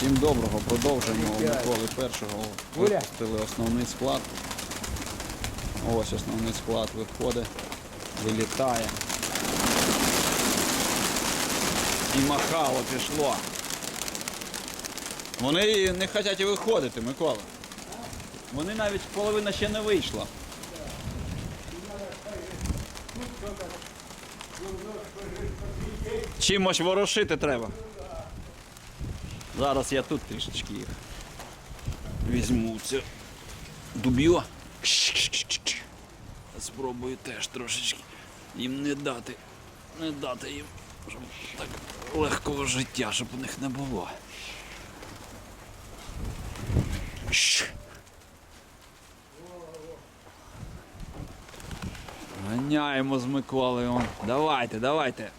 Всім доброго, продовжуємо Миколи першого. Випустили основний склад. Ось основний склад виходить, вилітає. І махало пішло. Вони не хочуть і виходити, Микола. Вони навіть половина ще не вийшла. Чимось ворушити треба. Зараз я тут трішечки їх візьму цю дуб'ю. Спробую теж трошечки їм не дати, не дати їм, щоб так легкого життя, щоб у них не було. Ганяємо з Миколою. Давайте, давайте.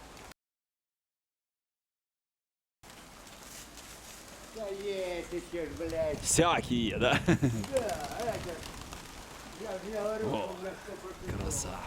Ж, блядь. Всякие, є, да? Да, это. Я же не говорю, О. что у меня столько Краса.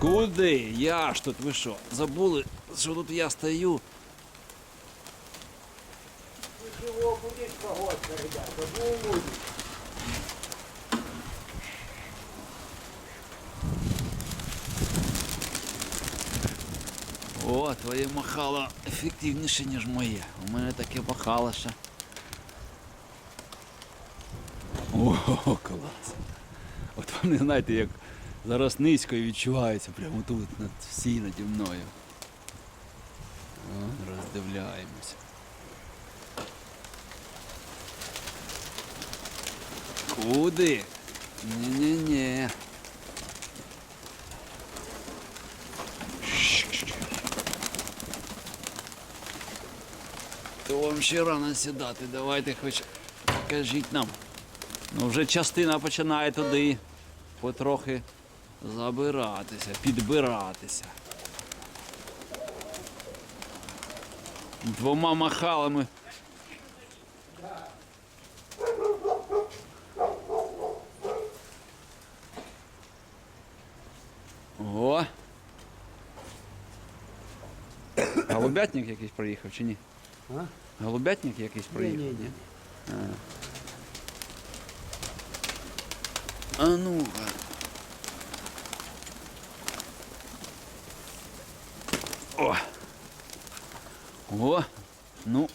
Куди? Я ж тут ви що? Забули, що тут я стою? Чего будет погодка, ребята? Будет. О, твоє махало ефективніше, ніж моє. У мене таке махало ще. О, клас. От вони, знаєте, як зараз низько і відчувається прямо тут, над всі наді мною. О, роздивляємося. Куди? Ні-ні-ні. То вам ще рано сідати, давайте хоч покажіть нам. Ну вже частина починає туди потрохи забиратися, підбиратися. Двома махалами. О! Голубятник якийсь приїхав чи ні? А? Голубятник якийсь приїхав? Не-не-не. А ну. О. О. Ну.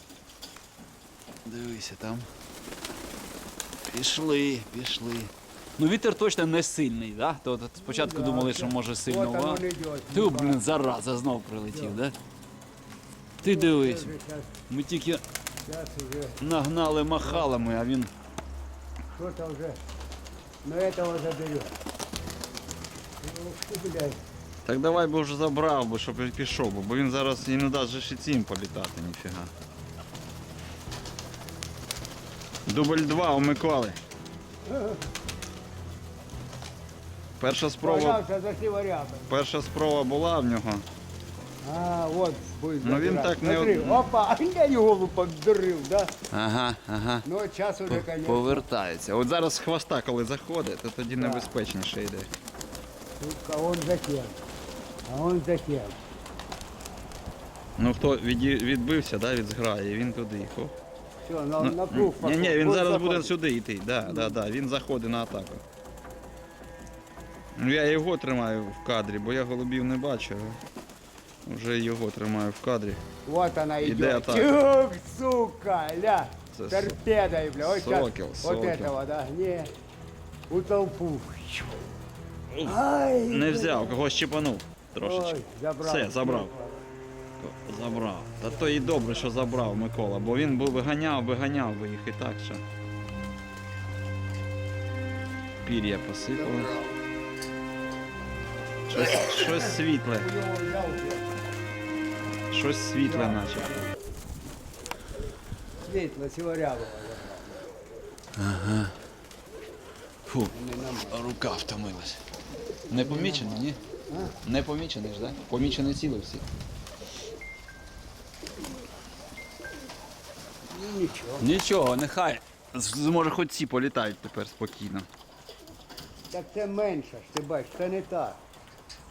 Дивися там. Пішли, пішли. Ну вітер точно не сильний, да? То, то спочатку да, думали, що може сильно. Вот оно а? идет. Ти, блін, зараза знов прилетів, да? Ти дивись, ми тільки нагнали махалами, а він. что-то уже. Но этого заберет. Так давай би вже забрав би, щоб пішов, би, бо він зараз і не дасть же ще цим політати, ніфіга. Дубль 2 у Миколи. Перша спроба, за перша спроба була в нього. А, вот будет Ну, він так не Смотри, од- опа, я й голову поддурив, да? Ага, ага. Ну, час уже, конечно. Повертається. От зараз з хвоста, коли заходить, то тоді небезпечніше йде. Сука, он за кем? А он за? Ну хто віді- відбився, да, від зграї, він туди. Хоп. Все, на, на круг Ні, ні, він зараз буде сюди йти. Да, да, да. Він заходить на атаку. Ну я його тримаю в кадрі, бо я голубів не бачу. Вже його тримаю в кадрі. Вот она идет. атака. Чук, сука, ля. Це Торпедой, бля. Вот щас сокол, Вот сокол. этого, да? Не. У толпу. Ай, Не взяв, когось чіпанув трошечки. Ой, забрав. Все, забрав. забрав. Та то і добре, що забрав Микола, бо він би виганяв, виганяв би їх і так що. Пір'я посипали. Щось, щось світле, щось світле наче. Світло, сіворябого. Фу, рука втомилась. Не помічений, ні? Не помічений ж, так? Помічений цілий всі. Ну нічого. Нічого, нехай. З- Може хоч ці політають тепер спокійно. Так це менше ж, ти бачиш, це не так.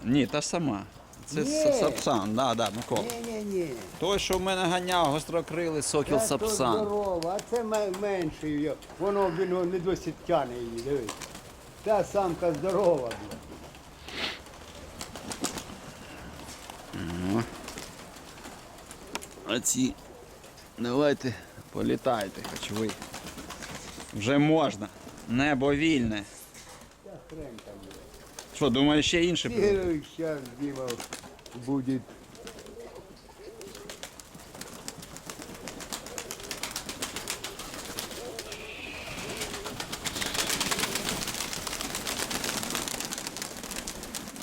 Ні, та сама. Це Ні. Сапсан, да, да, Микола. Ні-ні-ні. Той, що в мене ганяв, гострокрилий сокіл Це то Сапсан. здорово, а це ме- менше. його. Воно він не досить тяне її, дивись. Та самка здорова, блядь. А ці. Давайте політайте, хоч ви. Вже можна. Небо вільне. Що, думаєш, ще інше буде? Сейчас Дима будет.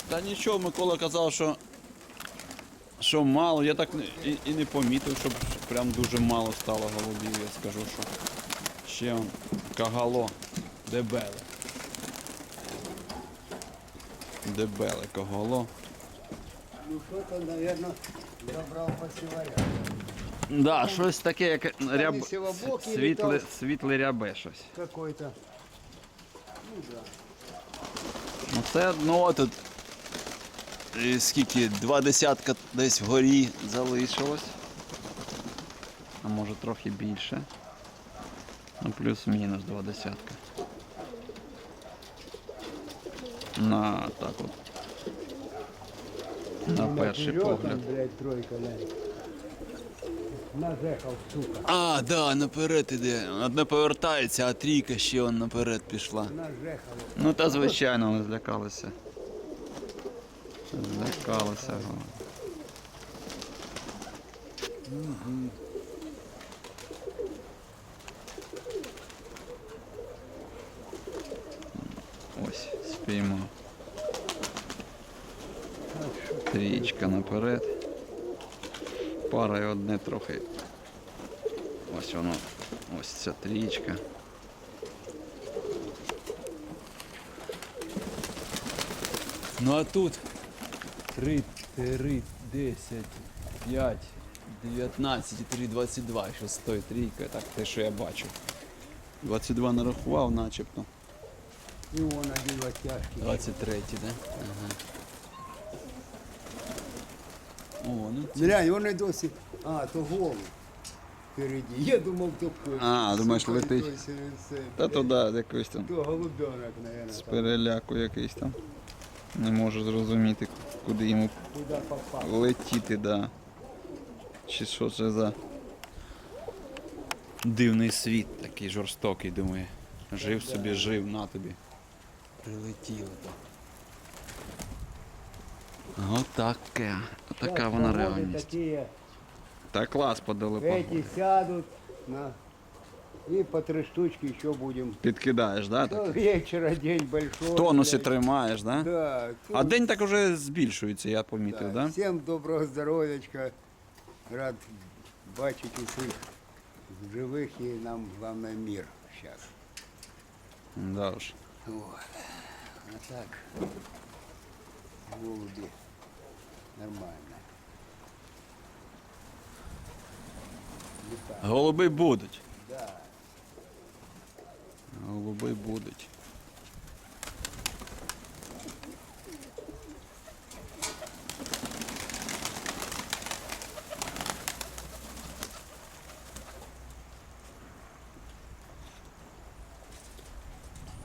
Та нічого, Микола казав, що, що мало. Я так і, і не помітив, щоб прям дуже мало стало голубів. Я скажу, що ще он, кагало. Дебеле. Дебеле кагало. Ну что-то, наверное, забрал посеваря. Да, щось таке, як ряб... світле, світле рябе щось. Какой-то. Ну да. Ну це ну тут скільки, два десятка десь вгорі залишилось. А може трохи більше. Ну плюс-мінус два десятка. На так от. На перший погляд. Блядь. Сука. А, да, наперед іде. Одне повертається, а трійка ще он наперед пішла. Нажехав. Ну та звичайно вони злякалися. Злякалися. го. Ось, спіймо. Трієчка наперед. Пара і одне трохи. Ось воно. Ось ця трієчка. Ну а тут 3, 3, 10, 5, 19 і 3, 22. Що стоїть трійка, так те, що я бачу. 22 нарахував начебто. І вон один тяжкий. 23, да? Ага. О, ну це. Глянь, вони досі. А, то голуб. Впереді. Я думав, то кот. А, думаєш, Сука, летить? той Та то да, якийсь там То голубенок, наверное, з переляку якийсь там. Не можу зрозуміти, куди йому летіти, да. Чи що це за дивний світ такий жорстокий, думаю. Жив собі, жив, на тобі. Прилетіло то. Отаке. Отака вона реальність. Такі, Та клас подали эти сядут на... и по три штучки еще будем. Підкидаєш, да? До Так? вечера день большой. В тонусі блядь. тримаєш, да? Да. А день так уже збільшується, я помітив, да? Всем доброго здоров'ячка. Рад бачити усіх живих і нам головне мир зараз. Да уж. Вот. А так. Голуби. Нормально. Голуби будуть. Голуби будуть.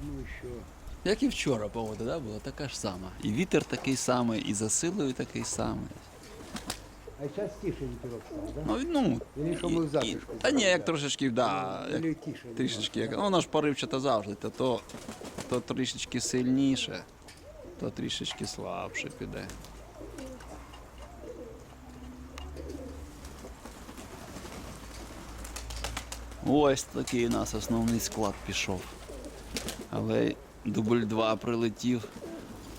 Ну що. Як і вчора погода, да, була така ж сама. І вітер такий самий, і за силою такий самий. А зараз тише вітерок став, да? Ну, ну, Или що ми в затишку? та ні, як трішечки, да, як, тише. трішечки, як, ну, воно ж поривчата завжди, то, то, то трішечки сильніше, то трішечки слабше піде. Ось такий у нас основний склад пішов. Але дубль два прилетів.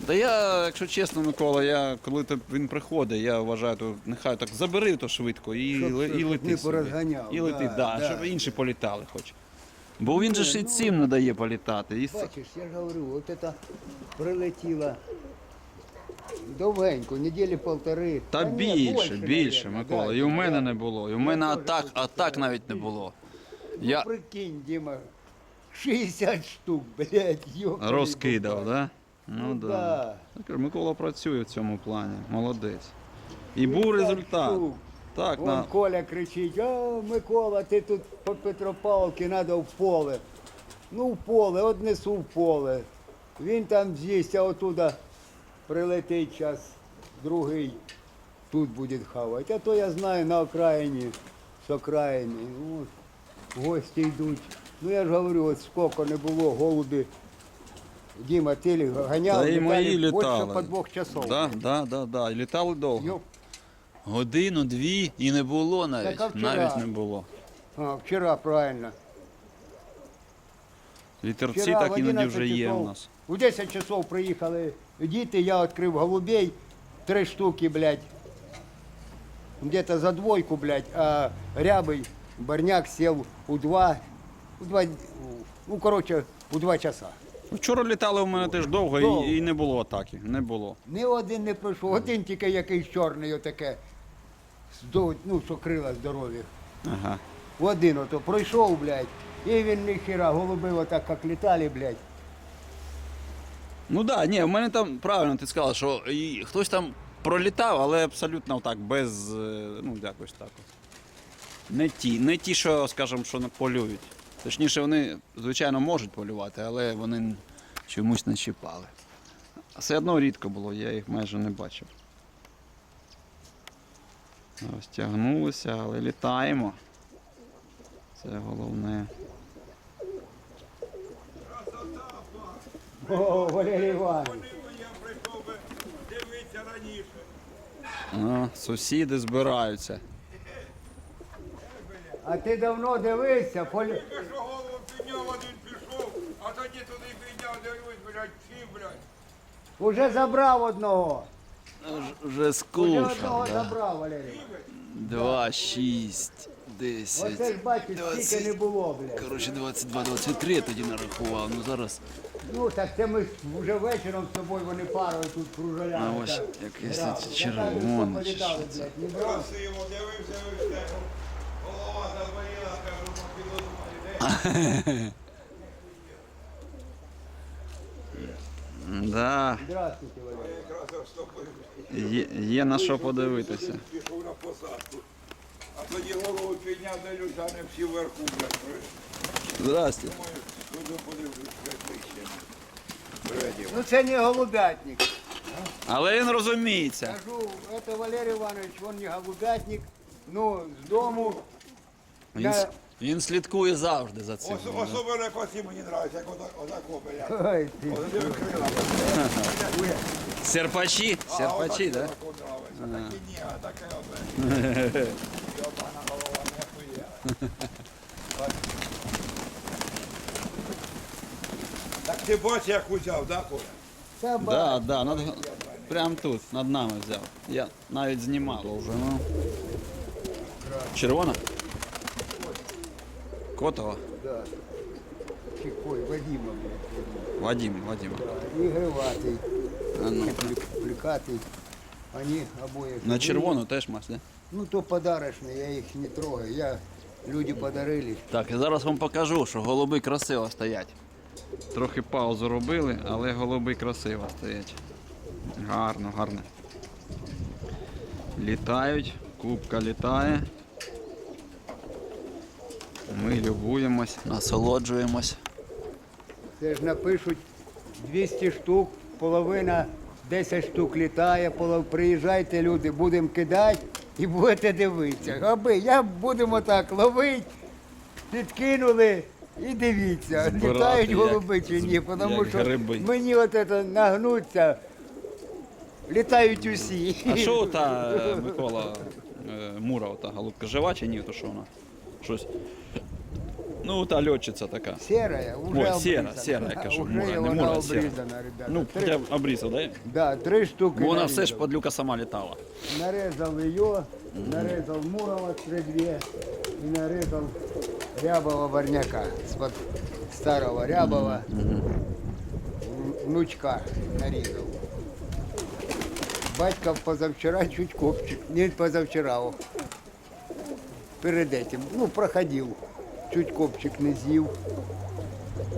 Та я, якщо чесно, Микола, я коли то він приходить, я вважаю, то нехай так забери то швидко і, Щоб- і лети. не собі. порозганяв, І лети, да, да, да. щоб інші політали хоч. Бо він же ж і цим не дає політати. І Бачиш, я ж говорю, от це прилетіло довгенько, неділі полтори. Та ні, більше, більше, наверно, Микола. да, І у мене да. не було. І у мене теж атак, хочу атак сказати. навіть не було. Ну, Я прикинь, Діма, 60 штук, блядь, йопаний Розкидав, да? Ну, Ну да. да. Так, кажу, Микола працює в цьому плані. Молодець. І був 60 результат. Так, Вон на... Коля кричить, а Микола, ти тут по Петропавловці треба в поле. Ну, в поле, от несу в поле. Він там з'їсть, а отуда прилетить час, другий тут буде хавати. А то я знаю на окраїні, з окраїни. Ну, от, гості йдуть. Ну я ж говорю, от скільки не було голуби. Діма, ти лі- ганяв, Та і мої літали. по двох часов. Да, да, да, да. І літали довго. Йоп. годину, дві і не було навіть. Так, а вчора? Навіть не було. А, вчора, правильно. Вітерці Вчора так в іноді 11 вже є часов, у нас. У 10 часов приїхали діти, я відкрив голубей, три штуки, блядь. Где-то за двойку, блядь, а рябий барняк сів у два, у два, ну, коротше, у два часа. Вчора літали у мене теж довго і, і не було атаки. Не було. Ні один не пройшов, один тільки якийсь чорний, отаке, здо- ну, що крила здорові. Ага. Один ото пройшов, блядь, і він ніхіра, голуби отак, як літали, блядь. Ну так, да, ні, в мене там правильно ти сказав, що і хтось там пролітав, але абсолютно так, без. е, Ну, якось так. от. Не ті, не ті, що, скажімо, що не полюють. Точніше, вони, звичайно, можуть полювати, але вони чомусь не чіпали. А все одно рідко було, я їх майже не бачив. Розтягнулися, але літаємо. Це головне. О, Валерій Іванович. Ну, сусіди збираються. А ти давно дивився, полі... Тільки що голову підняв, один пішов, а тоді туди підняв, дивлюсь, блядь, всі, блядь. Уже забрав одного. Вже Уже скучно. одного Да. забрав, Валерій. Два, шість, десять. Оце ж бачиш, скільки не було, блядь. Коротше, 22, 23 я тоді нарахував. Ну зараз Ну так це ми ж вже вечором з тобою вони парою тут кружаляли. А ось так, грали. це Я кажу, червоний що політали, це? блядь, не брав. Красиво, дивився, дивився. Голова заболіла, кажу, підозрювали. Да, Здравствуйте, Валерій. Є, на що подивитися. пішов на посадку. А тоді голову підняв, дивлюсь, а не всі вверху. Здрасте. Ну це не голубятник. Але він розуміється. Кажу, це Валерій Іванович, він не голубятник. Ну, з дому. Він, с- він слідкує завжди за цим. Ос- Особливо як оці мені нравиться, як отак, отако, блядь. Ой, ти. Ось крила. Серпачі? Серпачі, так? так? Такі ні, а таке оце. Йобана голова, не хуя. Так ти бачиш, як узяв, да, Коля? Да, да, над, прям тут, над нами взяв. Я навіть знімав вже. Ну. Червона? Котова? Да. Чекой, Вадима, блядь. Вадим, Вадим. Да, Ігриватий, А ну. плікатий. Вони обоє. На червону теж мась, да? Ну то подарочне, я їх не трогаю. Я, люди подарили. Так, і зараз вам покажу, що голуби красиво стоять. Трохи паузу робили, але голуби красиво стоять. Гарно, гарно. Літають, кубка літає. Ми любуємось. Насолоджуємось. Це ж напишуть 200 штук, половина 10 штук літає, полов... приїжджайте люди, будемо кидати і будете дивитися. Аби я будемо так ловити, підкинули і дивіться, Збирати, літають голуби чи ні, тому що гриби. мені от це нагнуться, літають усі. А що та е, Микола е, Мура, та голубка жива чи ні? То що вона? Щось Ну, та льотчиця така. Серая, уже Ой, обрізана. сера, сера, я кажу, Уже мура, не вона мура, сера. обрізана, ребята. Ну, Три- хоча б обрізав, да? Да, три штуки. Бо вона нарізав. все ж падлюка сама літала. Нарезал ее, нарезал Мурова три две и нарезал рябого варняка с старого рябого в- внучка нарезал. Батька позавчера чуть копчик, не позавчера, о, перед этим, ну, проходил, чуть копчик не з'їв.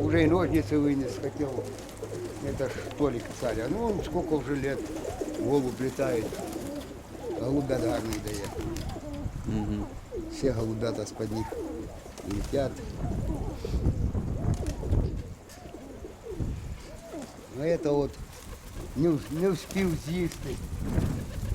Уже и ножницы вынес, хотел. Это ж Толик царя. Ну, он сколько уже лет, голубь летает. Голубят гарний дає. Всі голубята з-під них летять. А это вот не, в- не встиг з'їсти.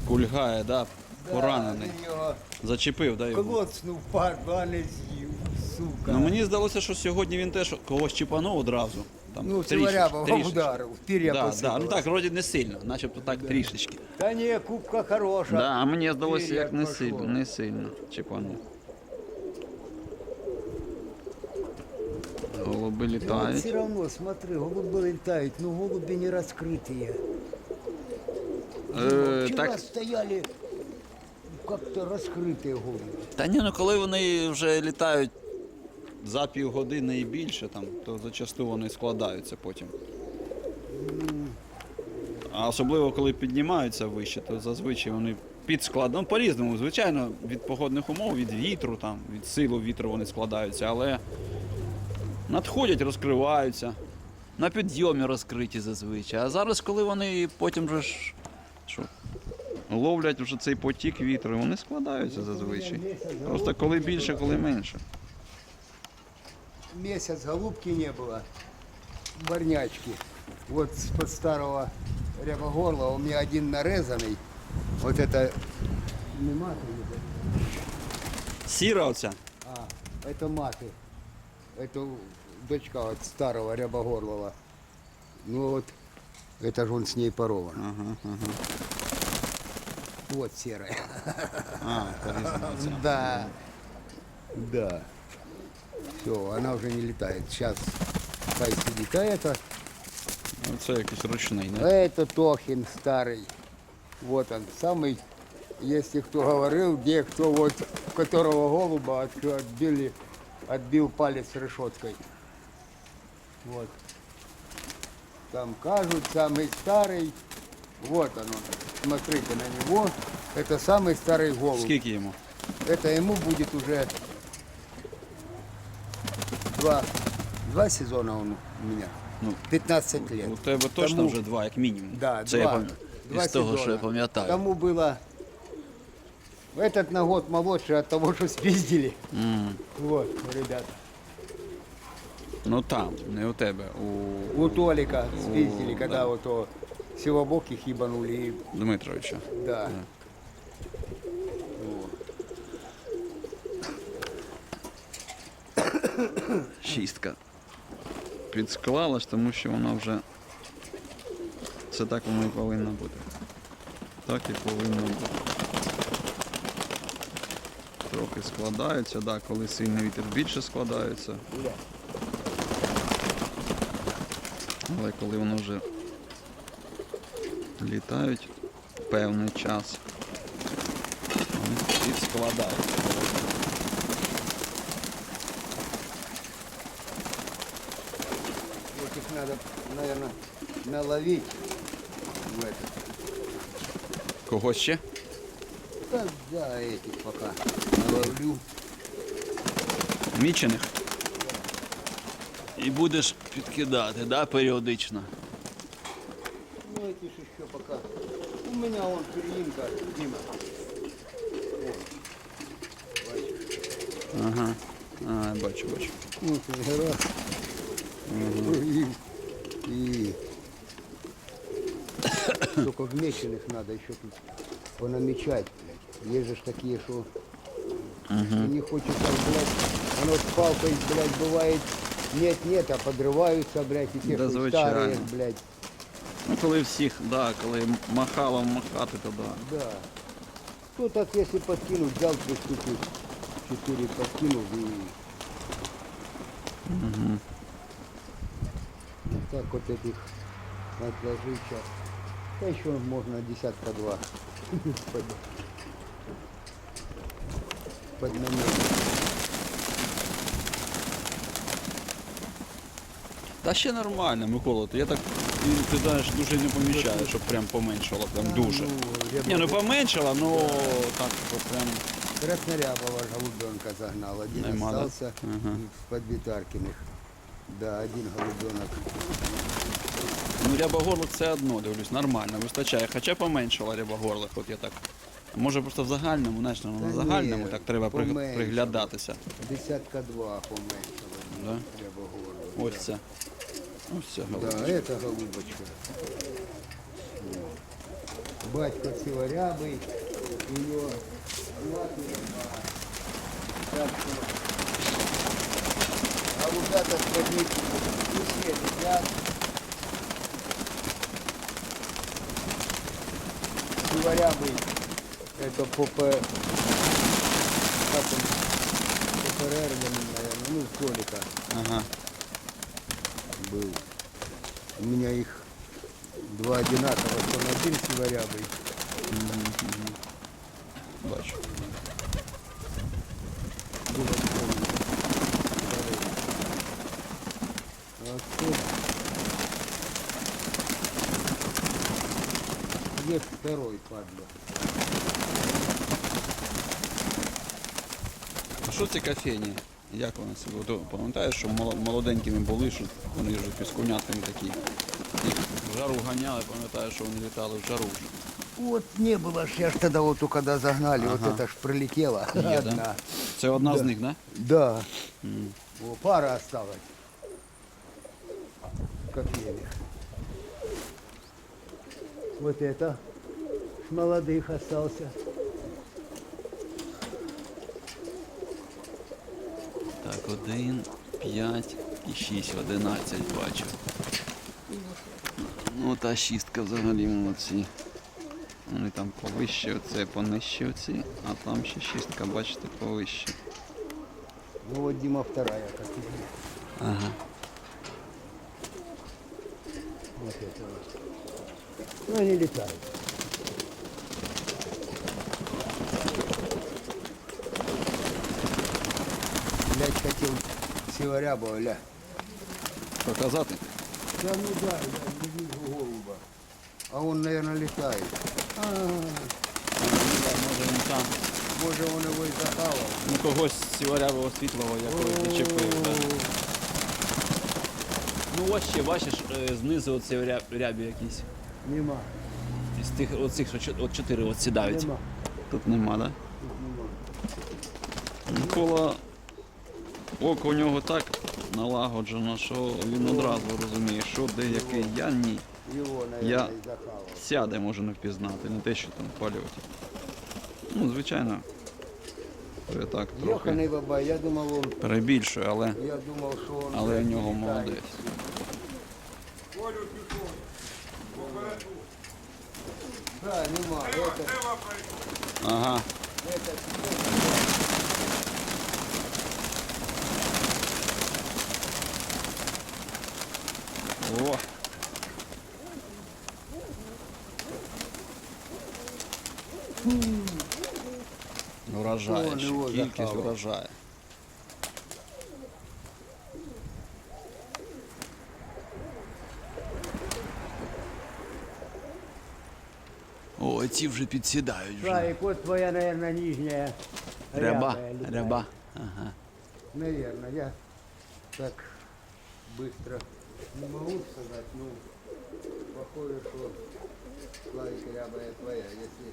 Кульгає, да, поранений. Да, він його Зачепив, да, його. клоцнув падло, а не з'їв, сука. Ну мені здалося, що сьогодні він теж когось чіпанув одразу. Там, Ну, трішечки, Циварябова трішечки. ударив, пір'я Да, да, посипалось. ну так, вроді не сильно, начебто так трішечки. Та ні, кубка хороша. Да, а мені здалося, Пір'я як не пошло. сильно, не сильно чіпанув. Голуби літають. все равно, смотри, голуби летают, но голуби не раскрытые. Е, Вчера так, стояли как-то раскрытые голуби. Та ні, ну коли вони вже літають за півгодини і більше, там, то зачасту вони складаються потім. А особливо коли піднімаються вище, то зазвичай вони підскладають. Ну, по-різному, звичайно, від погодних умов, від вітру, там, від силу вітру вони складаються, але надходять, розкриваються. На підйомі розкриті зазвичай. А зараз, коли вони потім вже ж що, ловлять вже цей потік вітру, вони складаються зазвичай. Просто коли більше, коли менше. Месяц голубки не было, барнячки. Вот под старого рябогорла у меня один нарезанный. Вот это не маты, Сіра оця. а это маты. Это дочка от старого рябогорлова. Ну вот, это же он с ней порован. Ага, ага. Вот серая. А. Да. Да. Все, она уже не летает. Сейчас хай сидит. А это, Оце якийсь ручний, а это Тохин старый. Вот он, самый, если кто говорил, где кто вот, которого голуба от- отбили, отбил палец решеткой. Вот. Там кажут, самый старый. Вот он, он. Смотрите на него. Это самый старый голубь. Скільки йому? Это ему будет уже два, два сезона он у меня. Ну, 15 лет. У тебе точно Тому- вже два, як мінімум. Да, Це два, я пам... два із того, що сезона. я пам'ятаю. Тому было... Этот на год молодше от того, что спиздили. М. Вот, ребята. Ну там, не у тебе, у У Толика спиздили, когда вот то сивобоких ебанули. И, Дмитровича. да. Шістка. Підсклалась, тому що вона вже. Це так воно і повинно бути. Так і повинно бути. Трохи складаються, да, коли сильний вітер більше складаються. Але коли воно вже літають певний час, вони підскладаються. Вот их надо, наверное, наловить в. Когось ще? Да, да, этих пока наловлю. Мічених? І будеш підкидати, да, періодично. Ж еще пока. У меня вон перлинка, Дима. Ага. А, бачу, бачу. Ну, ты раз. И, и только вмеченных надо еще тут понамечать, блядь. Есть же такие, что не хочется, блядь, оно с палкой, блядь, бывает нет-нет, а подрываются, блядь, и те, Да, что старые, блядь. Ну, коли всіх, да, коли махалом махати, то да. Да. Ну так если подкинуть, взял три штуки, четыре подкинул и Вот так вот этих отложить сейчас. Да еще можно десятка два. Под, под намет. Та ще нормально, Микола. Я так і, ти знаєш, дуже не помічаю, щоб прям поменшало, прям дуже. Ну, Ні, ну поменшало, ну так, що прям. Краснорябова голубенка загнал. Один Нема, да? остался Ага. в подбитаркиных. Да, один голубенок. Ну, рябогорлик це одно, дивлюсь, нормально, вистачає. Хоча поменшало рябогорлик, от я так. Може просто в загальному, знаєш, ну, на загальному так треба при- поменшало. приглядатися. Десятка два поменьшего. Да? Ось це. Ну, все, Да, это голубочка. Батька сиворябый, ее а лужата сходить все летят. Сиворябый, это попе... Как он? ППР, наверное, ну, кролика. Ага был. У меня их два одинаковых, что на один сиворябый. Бачу. Где второй падла? А что ты кофейни? Як вони себе? Ото Пам'ятаєш, що мало- молоденькими були, що вони вже піскунятками такі. Їх в жару ганяли, пам'ятаю, що вони літали в жару вже. Вот не было ж, я ж тогда вот у когда загнали, вот это ж прилетела Є, да? одна. Це одна з них, так? Да. О, пара осталась. Кофейных. Вот это с молодых остался. Так, один, п'ять і шість, одинадцять бачу. Ну та шістка взагалі молодці. Вони там повище оце, понижче оці, а там ще шістка, бачите, повище. Ну вот Дима вторая кофейня. Ага. Вот это вот. Ну они летают. Блять хотел сиворябова, ля. Показати? Да ну да, я не вижу голуба. А он, наверное, летает. А, Може він там. може он его и захавал. Ну когось сіворявого світлого якогось зачепив. Да. Ну ось ще бачиш, е, знизу оці ряб, рябі якісь. Нема, Із тих оцих, що чо- от чотири от сідають. нема. Тут нема, так? Тут нема. Да? Микола, око у нього так налагоджено, що він одразу розуміє, що де який. Я ні. Я- Сяде може не впізнати, не те, що там в польоті. Ну, звичайно. я так трохи перебільшую, але, але в нього молодець. Колю Вражає, Вон ще його кількість захавав. вражає. О, ці вже підсідають вже. Славик, вот твоя, наверное, нижняя Ряба, рябая летает. ряба. Ага. Наверное, я так быстро не могу сказать, ну, похоже, что Славик рябая твоя, если...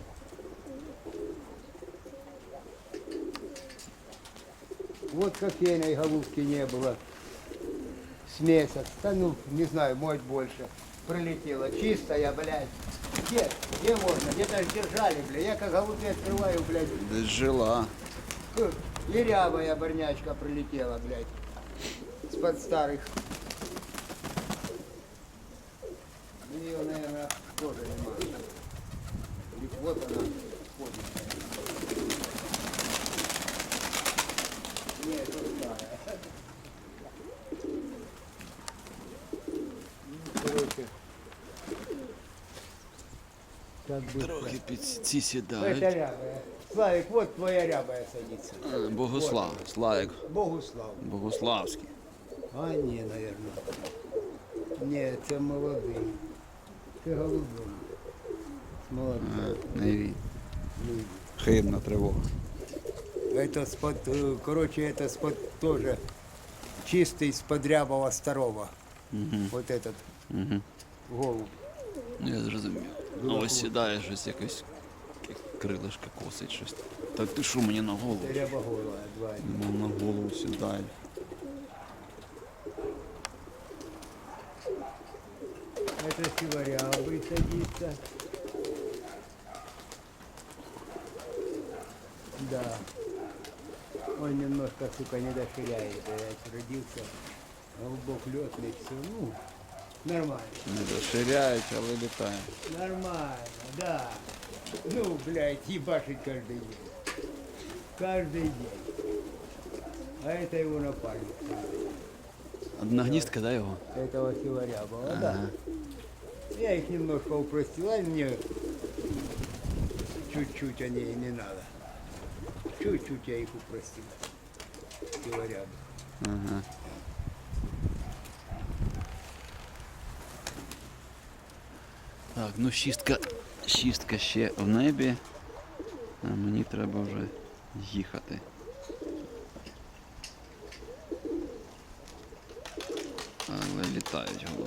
Вот кофейной головки не было с месяц, да ну, не знаю, может больше. Прилетела чистая, блядь. Где? Где можно? Где-то ж держали, блядь. Я как голубей открываю, блядь, Десь жила. и рябая барнячка прилетела, блядь. С-под старых. під ці Это сідають. рябая. Славик, вот твоя рябая садится. А, Богослав, Славик, Богу славу. Богославський. А ні, наверное. Ні, це молодий. Це голубий. Молодий. А, Не він. Хибна тривога. Это спод, э, короче, это спод тоже чистый из-под рябого старого. Вот этот Угу. голубь. Я зрозумів. А ось сідає щось якось як крилишко косить щось. Так ти що мені на голову? Это рябоголовая, два. Ну, на голову сідає. Это сиворябый садится. Да. Он немножко, сука, не доширяет. Я родился. Голубок летный, все. Ну, нормально. Не розширяють, але літає. Нормально, да. Ну, блядь, ебашить каждый день. Каждый день. А это его напарник. Одна гніздка, да, його? Этого сиворябого, да. Я их немножко упростил, а мне чуть-чуть они и не надо. Чуть-чуть я их упростил. Сиворябы. Ага. Так, ну шістка, шістка ще в небі. А мені треба вже їхати. Але літають голуби.